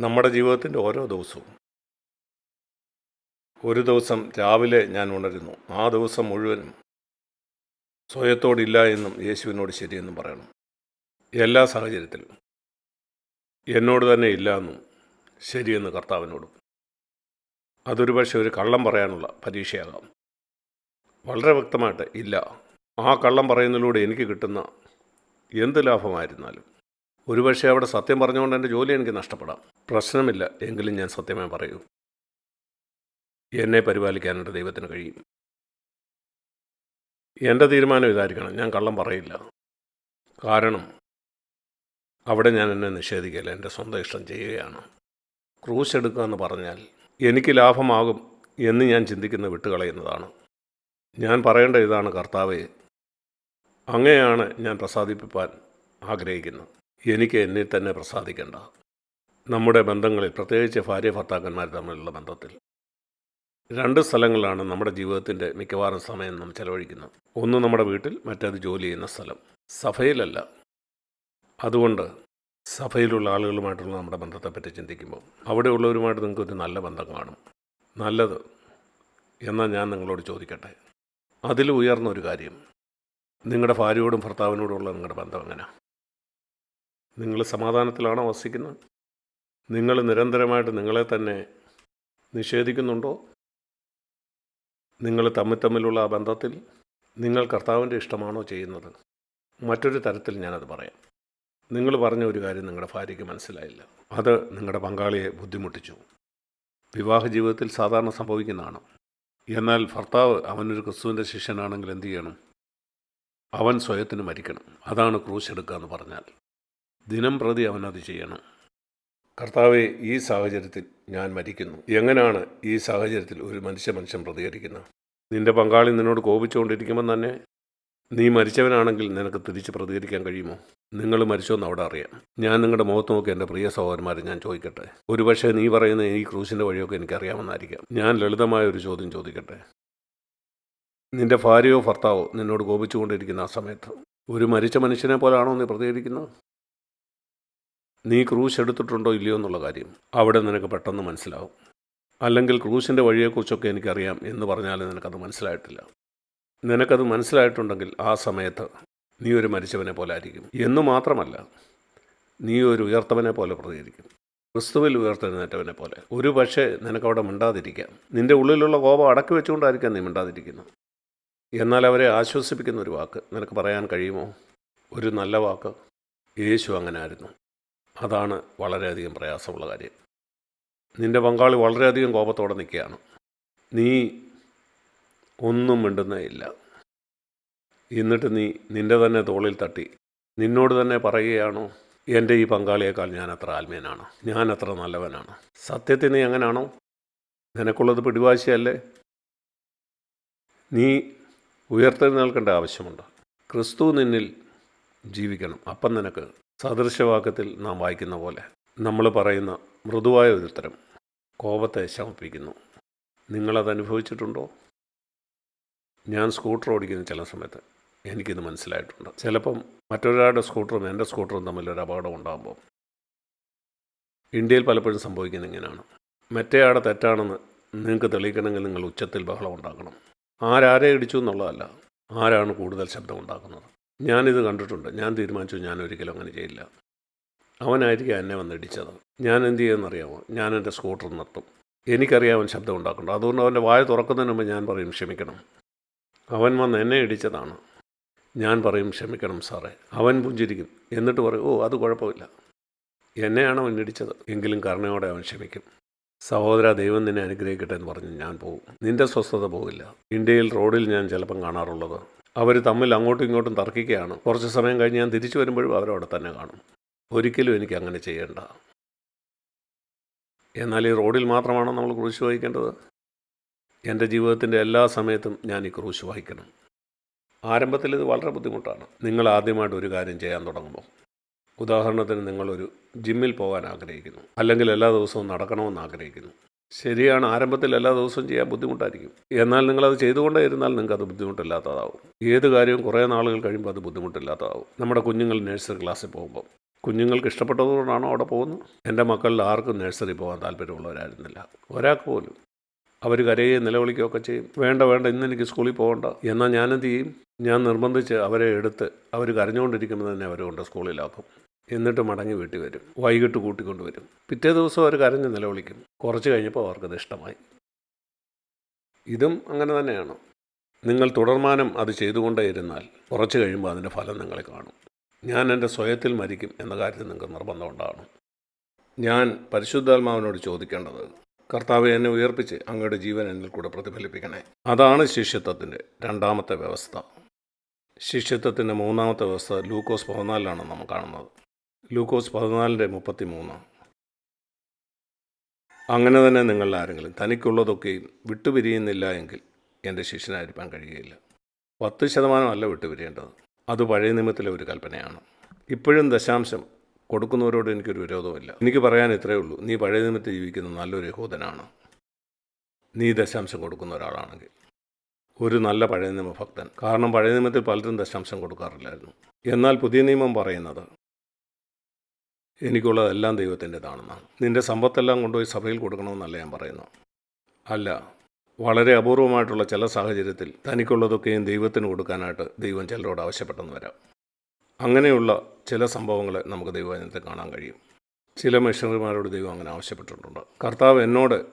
നമ്മുടെ ജീവിതത്തിന്റെ ഓരോ ദിവസവും. ഒരു ദിവസം രാവിലെ ഞാൻ ഉണരുന്നു. ആ ദിവസം മുഴുവനും സ്വയത്തോടില്ല എന്നും യേശുവിനോട് ശരിയെന്നും പറയണം. എല്ലാ സാഹചര്യത്തിലും. എന്നോട് തന്നെ ഇല്ല എന്നും ശരിയെന്ന് കർത്താവിനോടും. അതൊരു പക്ഷേ ഒരു കള്ളം പറയാനുള്ള പരീക്ഷയാകാം. വളരെ വ്യക്തമായിട്ട് ഇല്ല. ആ കള്ളം പറയുന്നതിലൂടെ എനിക്ക് കിട്ടുന്ന എന്ത് ലാഭമായിരുന്നാലും. ഒരുപക്ഷെ അവിടെ സത്യം പറഞ്ഞുകൊണ്ട് എന്റെ ജോലി എനിക്ക് നഷ്ടപ്പെടാം. പ്രശ്നമില്ല എങ്കിലും ഞാൻ സത്യമേ പറയൂ. എന്നെ പരിപാലിക്കാൻ എന്റെ ദൈവത്തിന് കഴിയും. എന്റെ തീരുമാനം ഇതായിരിക്കണം ഞാൻ കള്ളം പറയില്ല. കാരണം അവിടെ ഞാൻ എന്നെ നിഷേധിക്കില്ല എന്റെ സ്വന്തം ഇഷ്ടം ചെയ്യുകയാണ്. ക്രൂശ് എടുക്കുക എന്ന് പറഞ്ഞാൽ എനിക്ക് ലാഭമാകും എന്ന് ഞാൻ ചിന്തിക്കുന്ന വിട്ടുകളയുന്നതാണ്. ഞാൻ പറയേണ്ട ഇതാണ് കർത്താവെ. അങ്ങനെയാണ് ഞാൻ പ്രസാദിപ്പിക്കാൻ ആഗ്രഹിക്കുന്നത് എനിക്ക് എന്നെ തന്നെ പ്രസാദിക്കേണ്ട. നമ്മുടെ ബന്ധങ്ങളിൽ പ്രത്യേകിച്ച് ഭാര്യ ഭർത്താക്കന്മാർ തമ്മിലുള്ള ബന്ധത്തിൽ. രണ്ട് സ്ഥലങ്ങളിലാണ് നമ്മുടെ ജീവിതത്തിന്റെ മിക്കവാറും സമയം നാം ചെലവഴിക്കുന്നത്. ഒന്ന് നമ്മുടെ വീട്ടിൽ മറ്റേത് ജോലി ചെയ്യുന്ന സ്ഥലം. സഭയിലല്ല. അതുകൊണ്ട് സഭയിലുള്ള ആളുകളുമായിട്ടുള്ള നമ്മുടെ ബന്ധത്തെപ്പറ്റി ചിന്തിക്കുമ്പോൾ അവിടെയുള്ളവരുമായിട്ട് നിങ്ങൾക്ക് ഒരു നല്ല ബന്ധം കാണും. നല്ലത് എന്നാൽ ഞാൻ നിങ്ങളോട് ചോദിക്കട്ടെ. അതിൽ ഉയർന്ന ഒരു കാര്യം. നിങ്ങളുടെ ഭാര്യയോടും ഭർത്താവിനോടുമുള്ള നിങ്ങളുടെ ബന്ധം എങ്ങനെ നിങ്ങൾ സമാധാനത്തിലാണോ വസിക്കുന്നത്? നിങ്ങൾ നിരന്തരമായിട്ട് നിങ്ങളെ തന്നെ നിഷേധിക്കുന്നുണ്ടോ? നിങ്ങൾ തമ്മിൽ തമ്മിലുള്ള ആ ബന്ധത്തിൽ നിങ്ങൾ കർത്താവിന്റെ ഇഷ്ടമാണോ ചെയ്യുന്നത്? മറ്റൊരു തരത്തിൽ ഞാനത് പറയാം. നിങ്ങൾ പറഞ്ഞ ഒരു കാര്യം നിങ്ങളുടെ ഭാര്യയ്ക്ക് മനസ്സിലായില്ല. അത് നിങ്ങളുടെ പങ്കാളിയെ ബുദ്ധിമുട്ടിച്ചു. വിവാഹ ജീവിതത്തിൽ സാധാരണ സംഭവിക്കുന്നതാണ്. എന്നാൽ ഭർത്താവ് അവനൊരു ക്രിസ്തുവിന്റെ ശിഷ്യനാണെങ്കിൽ എന്തു ചെയ്യണം? അവൻ സ്വയത്തിന് മരിക്കണം. അതാണ് ക്രൂശ് എടുക്കുക എന്ന് പറഞ്ഞാൽ. ദിനം പ്രതി അവൻ അത് ചെയ്യണം. കർത്താവെ ഈ സാഹചര്യത്തിൽ ഞാൻ മരിക്കുന്നു. എങ്ങനെയാണ് ഈ സാഹചര്യത്തിൽ ഒരു മനുഷ്യ മനുഷ്യൻ പ്രതികരിക്കുന്നത്? നിന്റെ പങ്കാളി നിന്നോട് കോപിച്ചുകൊണ്ടിരിക്കുമ്പോൾ തന്നെ നീ മരിച്ചവനാണെങ്കിൽ നിനക്ക് തിരിച്ച് പ്രതികരിക്കാൻ കഴിയുമോ? നിങ്ങൾ മരിച്ചോന്ന് അവിടെ അറിയാം. ഞാൻ നിങ്ങളുടെ മുഖത്ത് നോക്കി എന്റെ പ്രിയ സഹോദരന്മാരെ ഞാൻ ചോദിക്കട്ടെ? ഒരുപക്ഷെ നീ പറയുന്ന ഈ ക്രൂസിന്റെ വഴിയൊക്കെ എനിക്കറിയാമെന്നായിരിക്കാം. ഞാൻ ലളിതമായ ഒരു ചോദ്യം ചോദിക്കട്ടെ? നിന്റെ ഭാര്യയോ ഭർത്താവോ നിന്നോട് കോപിച്ചുകൊണ്ടിരിക്കുന്ന ആ സമയത്ത് ഒരു മരിച്ച മനുഷ്യനെ പോലാണോ നീ പ്രതികരിക്കുന്നത്? നീ ക്രൂശ് എടുത്തിട്ടുണ്ടോ ഇല്ലയോ എന്നുള്ള കാര്യം അവിടെ നിനക്ക് പെട്ടെന്ന് മനസ്സിലാവും. അല്ലെങ്കിൽ ക്രൂശിന്റെ വഴിയെക്കുറിച്ചൊക്കെ എനിക്കറിയാം എന്ന് പറഞ്ഞാൽ നിനക്കത് മനസ്സിലായിട്ടില്ല. നിനക്കത് മനസ്സിലായിട്ടുണ്ടെങ്കിൽ ആ സമയത്ത് നീ ഒരു മരിച്ചവനെ പോലെ ആയിരിക്കും. എന്നു മാത്രമല്ല നീ ഒരു ഉയർത്തവനെ പോലെ പ്രതികരിക്കും. ക്രിസ്തുവിൽ ഉയർത്തെഴുന്നേറ്റവനെ പോലെ. ഒരു പക്ഷേ നിനക്കവിടെ മിണ്ടാതിരിക്കാം. നിന്റെ ഉള്ളിലുള്ള കോപം അടക്കി വെച്ചുകൊണ്ടായിരിക്കാം നീ മിണ്ടാതിരിക്കുന്നത്. എന്നാൽ അവരെ ആശ്വസിപ്പിക്കുന്ന ഒരു വാക്ക് നിനക്ക് പറയാൻ കഴിയുമോ? ഒരു നല്ല വാക്ക്. യേശു അങ്ങനെ ആയിരുന്നു. അതാണ് വളരെയധികം പ്രയാസമുള്ള കാര്യം. നിന്റെ പങ്കാളി വളരെയധികം കോപത്തോടെ നിൽക്കുകയാണ്. നീ ഒന്നും മിണ്ടുന്നേ ഇല്ല എന്നിട്ട് നീ നിന്റെ തന്നെ തോളിൽ തട്ടി. നിന്നോട് തന്നെ പറയുകയാണോ എന്റെ ഈ പങ്കാളിയേക്കാൾ ഞാൻ അത്ര ആത്മീയനാണ്? ഞാൻ അത്ര നല്ലവനാണ്? സത്യത്തിൽ നീ എങ്ങനെയാണോ നിനക്കുള്ളത് പിടിവാശിയല്ലേ? നീ ഉയർത്തെഴുന്നേൽക്കേണ്ട ആവശ്യമുണ്ട്. ക്രിസ്തു നിന്നിൽ ജീവിക്കണം. അപ്പം നിനക്ക് സദൃശവാക്യത്തിൽ നാം വായിക്കുന്ന പോലെ നമ്മൾ പറയുന്ന മൃദുവായ ഒരു ഉത്തരം കോപത്തെ ശമിപ്പിക്കുന്നു. നിങ്ങളത് അനുഭവിച്ചിട്ടുണ്ടോ? ഞാൻ സ്കൂട്ടർ ഓടിക്കുന്ന ചില സമയത്ത് എനിക്കിത് മനസ്സിലായിട്ടുണ്ട്. ചിലപ്പം മറ്റൊരാളുടെ സ്കൂട്ടറും എന്റെ സ്കൂട്ടറും തമ്മിൽ ഒരു അപകടം ഉണ്ടാകുമ്പോൾ ഇന്ത്യയിൽ പലപ്പോഴും സംഭവിക്കുന്നത് ഇങ്ങനെയാണ്. മറ്റേയാടെ തെറ്റാണെന്ന് നിങ്ങൾക്ക് തെളിയിക്കണമെങ്കിൽ നിങ്ങൾ ഉച്ചത്തിൽ ബഹളം ഉണ്ടാക്കണം. ആരാരെ ഇടിച്ചു എന്നുള്ളതല്ല ആരാണ് കൂടുതൽ ശബ്ദം ഉണ്ടാക്കുന്നത്? ഞാനിത് കണ്ടിട്ടുണ്ട്. ഞാൻ തീരുമാനിച്ചു ഞാൻ ഒരിക്കലും അങ്ങനെ ചെയ്യില്ല. അവനായിരിക്കും എന്നെ വന്ന് ഇടിച്ചത്. ഞാൻ എന്ത് ചെയ്യുമെന്നറിയാമോ? ഞാൻ എന്റെ സ്കൂട്ടർ നിർത്തും. എനിക്കറിയാം അവൻ ശബ്ദം ഉണ്ടാക്കുന്നുണ്ട്. അതുകൊണ്ട് അവന്റെ വായ തുറക്കുന്നതിന് മുമ്പ് ഞാൻ പറയും ക്ഷമിക്കണം. അവൻ വന്ന് എന്നെ ഇടിച്ചതാണ്. ഞാൻ പറയും ക്ഷമിക്കണം സാറേ. അവൻ പുഞ്ചിരിക്കും. എന്നിട്ട് പറയും ഓ അത് കുഴപ്പമില്ല. എന്നെയാണ് അവൻ ഇടിച്ചത്. എങ്കിലും കരുണയോടെ അവൻ ക്ഷമിക്കും. സഹോദര ദൈവം നിന്നെ അനുഗ്രഹിക്കട്ടെ എന്ന് പറഞ്ഞ് ഞാൻ പോകും നിന്റെ സ്വസ്ഥത പോകില്ല ഇന്ത്യയിൽ റോഡിൽ ഞാൻ ചിലപ്പം കാണാറുള്ളത് അവർ തമ്മിൽ അങ്ങോട്ടും ഇങ്ങോട്ടും തർക്കിക്കുകയാണ്. കുറച്ച് സമയം കഴിഞ്ഞ് ഞാൻ തിരിച്ചു വരുമ്പോഴും അവരവിടെ തന്നെ കാണും. ഒരിക്കലും എനിക്ക് അങ്ങനെ ചെയ്യേണ്ട. എന്നാൽ ഈ റോഡിൽ മാത്രമാണോ നമ്മൾ ക്രൂശ് വഹിക്കേണ്ടത്? എന്റെ ജീവിതത്തിന്റെ എല്ലാ സമയത്തും ഞാൻ ഈ ക്രൂശ് വഹിക്കണം. ആരംഭത്തിൽ ഇത് വളരെ ബുദ്ധിമുട്ടാണ്. നിങ്ങൾ ആദ്യമായിട്ട് ഒരു കാര്യം ചെയ്യാൻ തുടങ്ങുമ്പോൾ. ഉദാഹരണത്തിന് നിങ്ങളൊരു ജിമ്മിൽ പോകാൻ ആഗ്രഹിക്കുന്നു. അല്ലെങ്കിൽ എല്ലാ ദിവസവും നടക്കണമെന്ന് ആഗ്രഹിക്കുന്നു. ശരിയാണ്. ആരംഭത്തിൽ എല്ലാ ദിവസവും ചെയ്യാൻ ബുദ്ധിമുട്ടായിരിക്കും. എന്നാൽ നിങ്ങളത് ചെയ്തുകൊണ്ടേ ഇരുന്നാൽ നിങ്ങൾക്ക് അത് ബുദ്ധിമുട്ടില്ലാത്തതാവും. ഏത് കാര്യവും കുറേ നാളുകൾ കഴിയുമ്പോൾ അത് ബുദ്ധിമുട്ടില്ലാത്തതാവും. നമ്മുടെ കുഞ്ഞുങ്ങൾ നഴ്സറി ക്ലാസ്സിൽ പോകുമ്പോൾ. കുഞ്ഞുങ്ങൾക്ക് ഇഷ്ടപ്പെട്ടതുകൊണ്ടാണോ അവിടെ പോകുന്നത്? എന്റെ മക്കളിൽ ആർക്കും നഴ്സറി പോകാൻ താല്പര്യമുള്ളവരായിരുന്നില്ല. ഒരാൾക്ക് പോലും. അവർ കരയുകയും നിലവിളിക്കുകയൊക്കെ ചെയ്യും. വേണ്ട വേണ്ട ഇന്ന് എനിക്ക് സ്കൂളിൽ പോകണ്ട. എന്നാൽ ഞാനെന്ത് ചെയ്യും? ഞാൻ നിർബന്ധിച്ച് അവരെ എടുത്ത് അവർ കരഞ്ഞുകൊണ്ടിരിക്കുമ്പോൾ തന്നെ അവരെ കൊണ്ട് സ്കൂളിലാക്കും. എന്നിട്ട് മടങ്ങി വീട്ടിൽ വരും. വൈകിട്ട് കൂട്ടിക്കൊണ്ട് വരും. പിറ്റേ ദിവസം അവർ കരഞ്ഞ് നിലവിളിക്കും. കുറച്ച് കഴിഞ്ഞപ്പോൾ അവർക്കത് ഇഷ്ടമായി. ഇതും അങ്ങനെ തന്നെയാണ്. നിങ്ങൾ തുടർമാനം അത് ചെയ്തുകൊണ്ടേയിരുന്നാൽ കുറച്ച് കഴിയുമ്പോൾ അതിന്റെ ഫലം നിങ്ങളെ കാണും. ഞാൻ എന്റെ സ്വയത്തിൽ മരിക്കും എന്ന കാര്യത്തിൽ നിങ്ങൾക്ക് നിർബന്ധമുണ്ടാകണം. ഞാൻ പരിശുദ്ധാത്മാവിനോട് ചോദിക്കേണ്ടത് കർത്താവ് എന്നെ ഉയർപ്പിച്ച് അങ്ങയുടെ ജീവൻ എന്നിൽ കൂടെ പ്രതിഫലിപ്പിക്കണേ. അതാണ് ശിഷ്യത്വത്തിന്റെ രണ്ടാമത്തെ വ്യവസ്ഥ. ശിഷ്യത്വത്തിന്റെ മൂന്നാമത്തെ വ്യവസ്ഥ ലൂക്കോസ് പതിനാലിലാണ് നമ്മൾ കാണുന്നത്. ലൂക്കോസ് പതിനാലിന്റെ മുപ്പത്തി മൂന്ന് അങ്ങനെ തന്നെ നിങ്ങൾ ആരെങ്കിലും തനിക്കുള്ളതൊക്കെയും വിട്ടുപിരിയുന്നില്ല എങ്കിൽ എന്റെ ശിഷ്യനായിരിക്കാൻ കഴിയുകയില്ല. പത്ത് ശതമാനമല്ല വിട്ടുപിരിയേണ്ടത്. അത് പഴയ നിയമത്തിലെ ഒരു കൽപ്പനയാണ്. ഇപ്പോഴും ദശാംശം കൊടുക്കുന്നവരോട് എനിക്കൊരു വിരോധമില്ല എനിക്ക് പറയാൻ ഇത്രയേ ഉള്ളൂ. നീ പഴയ നിയമത്തിൽ ജീവിക്കുന്ന നല്ലൊരു യഹൂദനാണ്. നീ ദശാംശം കൊടുക്കുന്ന ഒരാളാണെങ്കിൽ. ഒരു നല്ല പഴയ നിയമ ഭക്തൻ. കാരണം പഴയ നിയമത്തിൽ പലരും ദശാംശം കൊടുക്കാറില്ലായിരുന്നു. എന്നാൽ പുതിയ നിയമം പറയുന്നത് എനിക്കുള്ളതെല്ലാം ദൈവത്തിന്റെതാണെന്നാണ്. നിന്റെ സമ്പത്തെല്ലാം കൊണ്ടുപോയി സഭയിൽ കൊടുക്കണമെന്നല്ല ഞാൻ പറയുന്നു അല്ല വളരെ അപൂർവമായിട്ടുള്ള ചില സാഹചര്യത്തിൽ തനിക്കുള്ളതൊക്കെയും ദൈവത്തിന് കൊടുക്കാനായിട്ട് ദൈവം ചിലരോട് ആവശ്യപ്പെട്ടെന്ന് വരാം. അങ്ങനെയുള്ള ചില സംഭവങ്ങൾ നമുക്ക് ദൈവവചനത്തിൽ കാണാൻ കഴിയും. ചില മിഷണറിമാരോട് ദൈവം അങ്ങനെ ആവശ്യപ്പെട്ടിട്ടുണ്ട്. കർത്താവ് എന്നോട്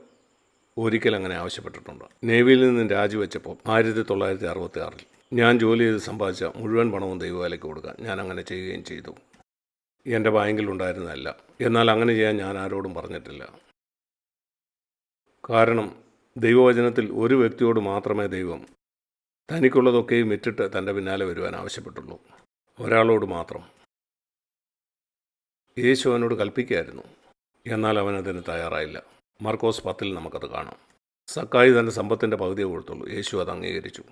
ഒരിക്കൽ അങ്ങനെ ആവശ്യപ്പെട്ടിട്ടുണ്ട്. നേവിയിൽ നിന്ന് രാജിവെച്ചപ്പോൾ ആയിരത്തി തൊള്ളായിരത്തി അറുപത്തി ആറിൽ ഞാൻ ജോലി ചെയ്ത് സമ്പാദിച്ച മുഴുവൻ പണവും ദൈവവേലയ്ക്ക് കൊടുക്കാൻ ഞാൻ അങ്ങനെ ചെയ്യുകയും ചെയ്തു. എന്റെ ബാങ്കിലുണ്ടായിരുന്നതല്ല. എന്നാൽ അങ്ങനെ ചെയ്യാൻ ഞാൻ ആരോടും പറഞ്ഞിട്ടില്ല. കാരണം ദൈവവചനത്തിൽ ഒരു വ്യക്തിയോട് മാത്രമേ ദൈവം തനിക്കുള്ളതൊക്കെയും വിറ്റിട്ട് തന്റെ പിന്നാലെ വരുവാൻ ആവശ്യപ്പെട്ടുള്ളൂ. ഒരാളോട് മാത്രം. യേശു അവനോട് കൽപ്പിക്കുകയായിരുന്നു. എന്നാൽ അവൻ അതിന് തയ്യാറായില്ല. മർക്കോസ് പത്തിൽ നമുക്കത് കാണാം. സക്കായി തന്റെ സമ്പത്തിന്റെ പകുതിയെ കൊടുത്തുള്ളൂ. യേശു അത് അംഗീകരിച്ചു.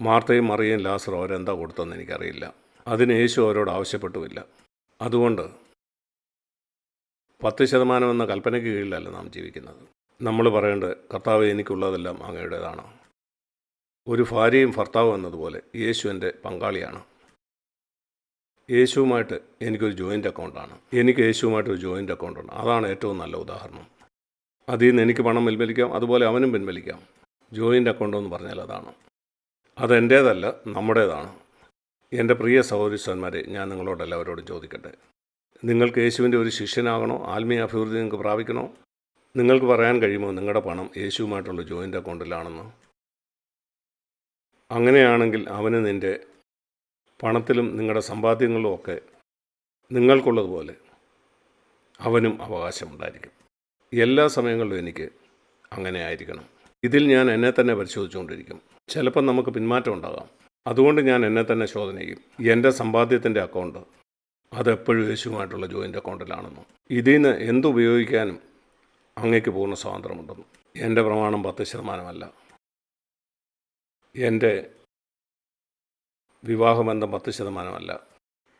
മാർത്തയും മറിയയും ലാസറും അവരെന്താ കൊടുത്തതെന്ന് എനിക്കറിയില്ല. അതിന് യേശു അവരോട് ആവശ്യപ്പെട്ടുമില്ല. അതുകൊണ്ട് പത്ത് ശതമാനം എന്ന കൽപ്പനയ്ക്ക് കീഴിലല്ല നാം ജീവിക്കുന്നത്. നമ്മൾ പറയേണ്ടത് കർത്താവ് എനിക്കുള്ളതെല്ലാം അങ്ങയുടേതാണ്. ഒരു ഭാര്യയും ഭർത്താവും എന്നതുപോലെ യേശു എന്റെ പങ്കാളിയാണ്. യേശുവുമായിട്ട് എനിക്കൊരു ജോയിന്റ് അക്കൗണ്ടാണ്. എനിക്ക് യേശുവുമായിട്ട് ഒരു ജോയിന്റ് അക്കൗണ്ടാണ് അതാണ് ഏറ്റവും നല്ല ഉദാഹരണം. അതിൽ നിന്ന് എനിക്ക് പണം പിൻവലിക്കാം അതുപോലെ അവനും പിൻവലിക്കാം. ജോയിന്റ് അക്കൗണ്ട് എന്ന് പറഞ്ഞാൽ അതാണ്. അതെന്റേതല്ല നമ്മുടേതാണ്. എന്റെ പ്രിയ സഹോദരിസ്വന്മാരെ ഞാൻ നിങ്ങളോട് എല്ലാവരോടും ചോദിക്കട്ടെ. നിങ്ങൾക്ക് യേശുവിന്റെ ഒരു ശിഷ്യനാകണോ? ആത്മീയ അഭിവൃദ്ധി നിങ്ങൾക്ക് പ്രാപിക്കണോ? നിങ്ങൾക്ക് പറയാൻ കഴിയുമോ? നിങ്ങളുടെ പണം യേശുവുമായിട്ടുള്ള ജോയിന്റ് അക്കൗണ്ടിലാണെന്ന്? അങ്ങനെയാണെങ്കിൽ അവന് നിന്റെ പണത്തിലും നിങ്ങളുടെ സമ്പാദ്യങ്ങളിലും ഒക്കെ നിങ്ങൾക്കുള്ളതുപോലെ അവനും അവകാശമുണ്ടായിരിക്കും. എല്ലാ സമയങ്ങളിലും എനിക്ക് അങ്ങനെ ആയിരിക്കണം. ഇതിൽ ഞാൻ എന്നെ തന്നെ പരിശോധിച്ചുകൊണ്ടിരിക്കും. ചിലപ്പം നമുക്ക് പിന്മാറ്റം ഉണ്ടാകാം. അതുകൊണ്ട് ഞാൻ എന്നെ തന്നെ ശോധന ചെയ്യും എന്റെ സമ്പാദ്യത്തിന്റെ അക്കൗണ്ട്. അതെപ്പോഴും യേശുവുമായിട്ടുള്ള ജോയിന്റ് അക്കൗണ്ടിലാണെന്നും. ഇതിൽ നിന്ന് എന്തുപയോഗിക്കാനും അങ്ങേക്ക് പൂർണ സ്വാതന്ത്ര്യമുണ്ടെന്നും. എന്റെ പ്രമാണം പത്ത് ശതമാനമല്ല. എന്റെ വിവാഹബന്ധം പത്ത് ശതമാനമല്ല.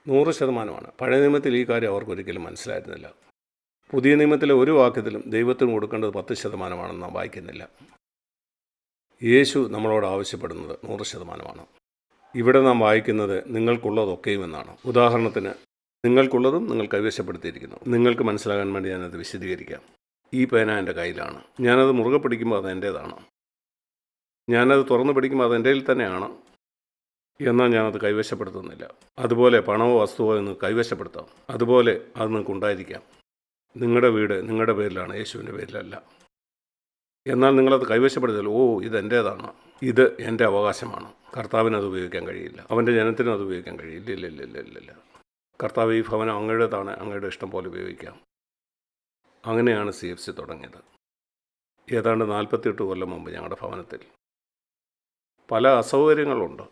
നൂറ് ശതമാനമാണ്. പഴയ നിയമത്തിൽ ഈ കാര്യം അവർക്കൊരിക്കലും മനസ്സിലായിരുന്നില്ല. പുതിയ നിയമത്തിലെ ഒരു വാക്യത്തിലും ദൈവത്തിന് കൊടുക്കേണ്ടത് പത്ത് ശതമാനമാണെന്ന് നാം വായിക്കുന്നില്ല. യേശു നമ്മളോട് ആവശ്യപ്പെടുന്നത് നൂറ് ശതമാനമാണ്. ഇവിടെ നാം വായിക്കുന്നത് നിങ്ങൾക്കുള്ളതൊക്കെയും എന്നാണ് ഉദാഹരണത്തിന് നിങ്ങൾക്കുള്ളതും നിങ്ങൾ കൈവശപ്പെടുത്തിയിരിക്കുന്നു. നിങ്ങൾക്ക് മനസ്സിലാകാൻ വേണ്ടി ഞാനത് വിശദീകരിക്കാം. ഈ പേന എന്റെ കയ്യിലാണ്. ഞാനത് മുറുകെ പിടിക്കുമ്പോൾ അത് എന്റേതാണ്. ഞാനത് തുറന്ന് പിടിക്കുമ്പോൾ അത് എന്റെ തന്നെയാണ്. എന്നാൽ ഞാനത് കൈവശപ്പെടുത്തുന്നില്ല. അതുപോലെ പണമോ വസ്തുവോ എന്ന് കൈവശപ്പെടുത്താം. അതുപോലെ അത് നിങ്ങൾക്ക് ഉണ്ടായിരിക്കാം. നിങ്ങളുടെ വീട് നിങ്ങളുടെ പേരിലാണ് യേശുവിന്റെ പേരിലല്ല. എന്നാൽ നിങ്ങളത് കൈവശപ്പെടുത്തിയാൽ ഓ ഇത് എന്റേതാണ്. ഇത് എന്റെ അവകാശമാണ്. കർത്താവിന് അത് ഉപയോഗിക്കാൻ കഴിയില്ല. അവന്റെ ജനത്തിനും അത് ഉപയോഗിക്കാൻ കഴിയില്ല. ഇല്ല ഇല്ല ഇല്ല ഇല്ല ഇല്ല. കർത്താവ് ഈ ഭവനം അങ്ങയുടേതാണ്. അങ്ങയുടെ ഇഷ്ടം പോലെ ഉപയോഗിക്കാം. അങ്ങനെയാണ് സി എഫ് സി തുടങ്ങിയത്. ഏതാണ്ട് നാൽപ്പത്തിയെട്ട് കൊല്ലം മുമ്പ് ഞങ്ങളുടെ ഭവനത്തിൽ. പല അസൗകര്യങ്ങളുണ്ട്.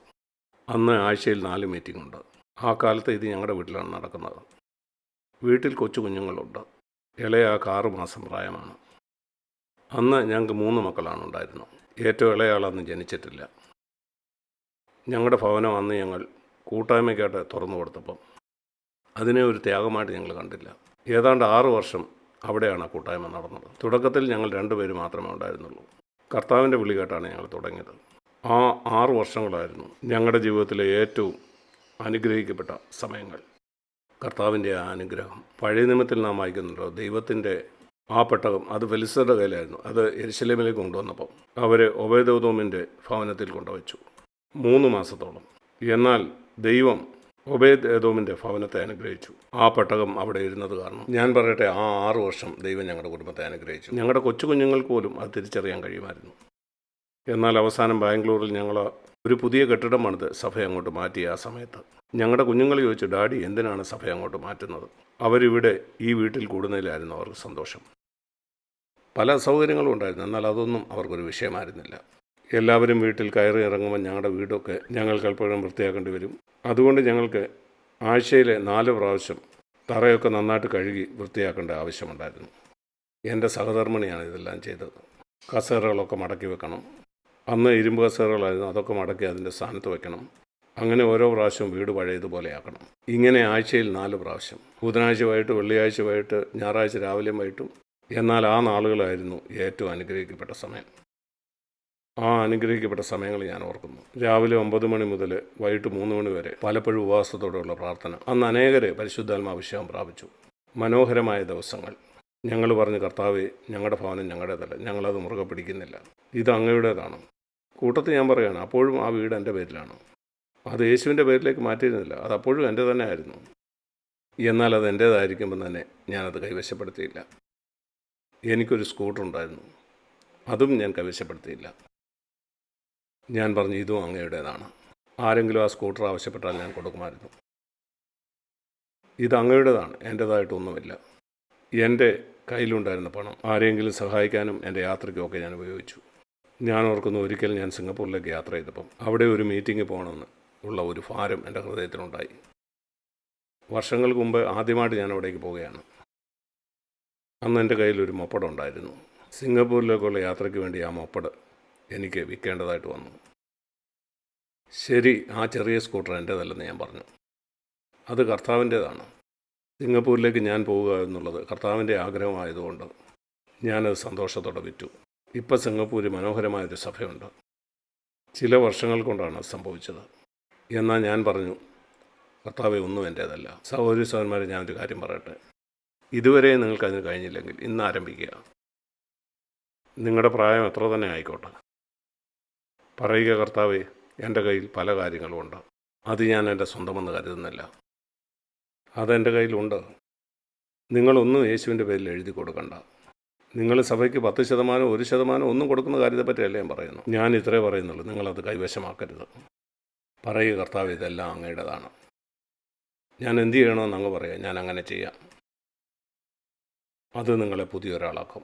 അന്ന് ആഴ്ചയിൽ നാല് മീറ്റിംഗ് ഉണ്ട് ആ കാലത്ത് ഇത് ഞങ്ങളുടെ വീട്ടിലാണ് നടക്കുന്നത്. വീട്ടിൽ കൊച്ചു കുഞ്ഞുങ്ങളുണ്ട്. ഇളയ ആറ് മാസം പ്രായമാണ്. അന്ന് ഞങ്ങൾക്ക് മൂന്ന് മക്കളാണ് ഉണ്ടായിരുന്നത്. ഏറ്റവും ഇളയാളൊന്നും ജനിച്ചിട്ടില്ല. ഞങ്ങളുടെ ഭവനം അന്ന് ഞങ്ങൾ കൂട്ടായ്മയ്ക്കായിട്ട് തുറന്നു കൊടുത്തപ്പം അതിനെ ഒരു ത്യാഗമായിട്ട് ഞങ്ങൾ കണ്ടില്ല. ഏതാണ്ട് ആറു വർഷം അവിടെയാണ് ആ കൂട്ടായ്മ നടന്നത്. തുടക്കത്തിൽ ഞങ്ങൾ രണ്ടുപേര് മാത്രമേ ഉണ്ടായിരുന്നുള്ളൂ. കർത്താവിന്റെ വിളി കേട്ടാണ് ഞങ്ങൾ തുടങ്ങിയത്. ആ ആറു വർഷങ്ങളായിരുന്നു ഞങ്ങളുടെ ജീവിതത്തിലെ ഏറ്റവും അനുഗ്രഹിക്കപ്പെട്ട സമയങ്ങൾ. കർത്താവിന്റെ ആ അനുഗ്രഹം. പഴയ നിയമത്തിൽ നാം വായിക്കുന്നുണ്ടോ ദൈവത്തിന്റെ ആ പെട്ടകം അത് ഫെലിസ്തരുടെ കയ്യിലായിരുന്നു. അത് എരിശലേമിലേക്ക് കൊണ്ടുവന്നപ്പം അവർ ഒബേദോമിന്റെ ഭവനത്തിൽ കൊണ്ടുവച്ചു. മൂന്ന് മാസത്തോളം. എന്നാൽ ദൈവം ഒബേദ് ഏതോമിന്റെ ഭവനത്തെ അനുഗ്രഹിച്ചു. ആ പെട്ടകം അവിടെ ഇരുന്നത് കാരണം ഞാൻ പറയട്ടെ ആ ആറു വർഷം ദൈവം ഞങ്ങളുടെ കുടുംബത്തെ അനുഗ്രഹിച്ചു. ഞങ്ങളുടെ കൊച്ചു കുഞ്ഞുങ്ങൾക്ക് പോലും അത് തിരിച്ചറിയാൻ കഴിയുമായിരുന്നു. എന്നാൽ അവസാനം ബാംഗ്ലൂരിൽ ഞങ്ങൾ ഒരു പുതിയ കെട്ടിടം പണിത് സഭ അങ്ങോട്ട് മാറ്റി ആ സമയത്ത്. ഞങ്ങളുടെ കുഞ്ഞുങ്ങൾ ചോദിച്ചു ഡാഡി എന്തിനാണ് സഭ അങ്ങോട്ട് മാറ്റുന്നത്? അവരിവിടെ ഈ വീട്ടിൽ കൂടുന്നതിലായിരുന്നു അവർക്ക് സന്തോഷം. പല സൗകര്യങ്ങളും ഉണ്ടായിരുന്നു. എന്നാൽ അതൊന്നും അവർക്കൊരു വിഷയമായിരുന്നില്ല. എല്ലാവരും വീട്ടിൽ കയറി ഇറങ്ങുമ്പോൾ ഞങ്ങളുടെ വീടൊക്കെ ഞങ്ങൾ അല്പം വൃത്തിയാക്കേണ്ടി വരും. അതുകൊണ്ട് ഞങ്ങൾക്ക് ആഴ്ചയിലെ നാല് പ്രാവശ്യം തറയൊക്കെ നന്നായിട്ട് കഴുകി വൃത്തിയാക്കേണ്ട ആവശ്യമുണ്ടായിരുന്നു. എന്റെ സഹധർമ്മിണിയാണ് ഇതെല്ലാം ചെയ്തത്. കസേരകളൊക്കെ മടക്കി വെക്കണം. അന്ന് ഇരുമ്പ് കസേരകളായിരുന്നു. അതൊക്കെ മടക്കി അതിന്റെ സ്ഥാനത്ത് വെക്കണം. അങ്ങനെ ഓരോ പ്രാവശ്യവും വീട് പഴയതുപോലെ ആക്കണം ഇങ്ങനെ ആഴ്ചയിൽ നാല് പ്രാവശ്യം. ബുധനാഴ്ച വൈകിട്ട് വെള്ളിയാഴ്ച വൈകിട്ട് ഞായറാഴ്ച രാവിലെയും വൈകിട്ടും. എന്നാൽ ആ നാളുകളായിരുന്നു ഏറ്റവും അനുഗ്രഹിക്കപ്പെട്ട സമയം. ആ അനുഗ്രഹിക്കപ്പെട്ട സമയങ്ങൾ ഞാൻ ഓർക്കുന്നു. രാവിലെ ഒമ്പത് മണി മുതൽ വൈകിട്ട് മൂന്ന് മണി വരെ പലപ്പോഴും ഉപവാസത്തോടെയുള്ള പ്രാർത്ഥന. അന്ന് അനേകരെ പരിശുദ്ധാത്മാഭിഷേകം പ്രാപിച്ചു. മനോഹരമായ ദിവസങ്ങൾ. ഞങ്ങൾ പറഞ്ഞു കർത്താവെ ഞങ്ങളുടെ ഭവനം ഞങ്ങളുടേതല്ല. ഞങ്ങളത് മുറുകെ പിടിക്കുന്നില്ല. ഇത് അങ്ങയുടേതാണ്. കൂട്ടത്തിൽ ഞാൻ പറയുകയാണ് അപ്പോഴും ആ വീട് എന്റെ പേരിലാണ്. അത് യേശുവിന്റെ പേരിലേക്ക് മാറ്റിയിരുന്നില്ല അത് അപ്പോഴും എന്റെ തന്നെ ആയിരുന്നു എന്നാൽ അത് എന്റേതായിരിക്കുമ്പോൾ തന്നെ ഞാനത് കൈവശപ്പെടുത്തിയില്ല. എനിക്കൊരു സ്കൂട്ടർ ഉണ്ടായിരുന്നു അതും ഞാൻ കൈവശപ്പെടുത്തിയില്ല. ഞാൻ പറഞ്ഞു ഇതും അങ്ങയുടേതാണ്. ആരെങ്കിലും ആ സ്കൂട്ടർ ആവശ്യപ്പെട്ടാൽ ഞാൻ കൊടുക്കുമായിരുന്നു. ഇത് അങ്ങയുടേതാണ് എന്റേതായിട്ടൊന്നുമില്ല. എന്റെ കയ്യിലുണ്ടായിരുന്ന പണം ആരെങ്കിലും സഹായിക്കാനും എന്റെ യാത്രയ്ക്കുമൊക്കെ ഞാൻ ഉപയോഗിച്ചു. ഞാൻ ഓർക്കുന്നു ഒരിക്കൽ ഞാൻ സിംഗപ്പൂരിലേക്ക് യാത്ര ചെയ്തപ്പം അവിടെ ഒരു മീറ്റിംഗ് പോകണമെന്ന് ഉള്ള ഒരു ഭാരം എന്റെ ഹൃദയത്തിലുണ്ടായി. വർഷങ്ങൾക്ക് മുമ്പ് ആദ്യമായിട്ട് ഞാൻ അവിടേക്ക് പോവുകയാണ്. അന്ന് എന്റെ കയ്യിൽ ഒരു മൊപ്പടം ഉണ്ടായിരുന്നു. സിംഗപ്പൂരിലേക്കുള്ള യാത്രയ്ക്ക് വേണ്ടി ആ മൊപ്പട് എനിക്ക് വിൽക്കേണ്ടതായിട്ട് വന്നു. ശരി ആ ചെറിയ സ്കൂട്ടർ എന്റേതല്ലെന്ന് ഞാൻ പറഞ്ഞു. അത് കർത്താവിന്റേതാണ്. സിംഗപ്പൂരിലേക്ക് ഞാൻ പോവുക എന്നുള്ളത് കർത്താവിന്റെ ആഗ്രഹമായതുകൊണ്ട് ഞാനത് സന്തോഷത്തോടെ വിറ്റു. ഇപ്പം സിംഗപ്പൂരിൽ മനോഹരമായൊരു സഭയുണ്ട്. ചില വർഷങ്ങൾ കൊണ്ടാണ് സംഭവിച്ചത്. എന്നാൽ ഞാൻ പറഞ്ഞു കർത്താവെ ഒന്നും എന്റേതല്ല സഹോദരി സഹോദരന്മാരെ ഞാനൊരു കാര്യം പറയട്ടെ. ഇതുവരെ നിങ്ങൾക്ക് അതിന് കഴിഞ്ഞില്ലെങ്കിൽ ഇന്ന് ആരംഭിക്കുക. നിങ്ങളുടെ പ്രായം എത്ര തന്നെ ആയിക്കോട്ടെ. പറയുക കർത്താവെ എന്റെ കയ്യിൽ പല കാര്യങ്ങളുമുണ്ട് അത് ഞാൻ എന്റെ സ്വന്തമെന്ന് കരുതുന്നില്ല. അതെന്റെ കയ്യിലുണ്ട്. നിങ്ങളൊന്നും യേശുവിന്റെ പേരിൽ എഴുതി കൊടുക്കണ്ട. നിങ്ങൾ സഭയ്ക്ക് പത്ത് ശതമാനം ഒരു ശതമാനം ഒന്നും കൊടുക്കുന്ന കാര്യത്തെപ്പറ്റിയല്ല ഞാൻ പറയുന്നു. ഞാൻ ഇത്രേ പറയുന്നുള്ളൂ. നിങ്ങളത് കൈവശമാക്കരുത്. പറയുക കർത്താവ് ഇതെല്ലാം അങ്ങയുടേതാണ്. ഞാൻ എന്ത് ചെയ്യണമെന്ന് അങ്ങ് പറയാം ഞാൻ അങ്ങനെ ചെയ്യാം. അത് നിങ്ങളെ പുതിയൊരാളാക്കും.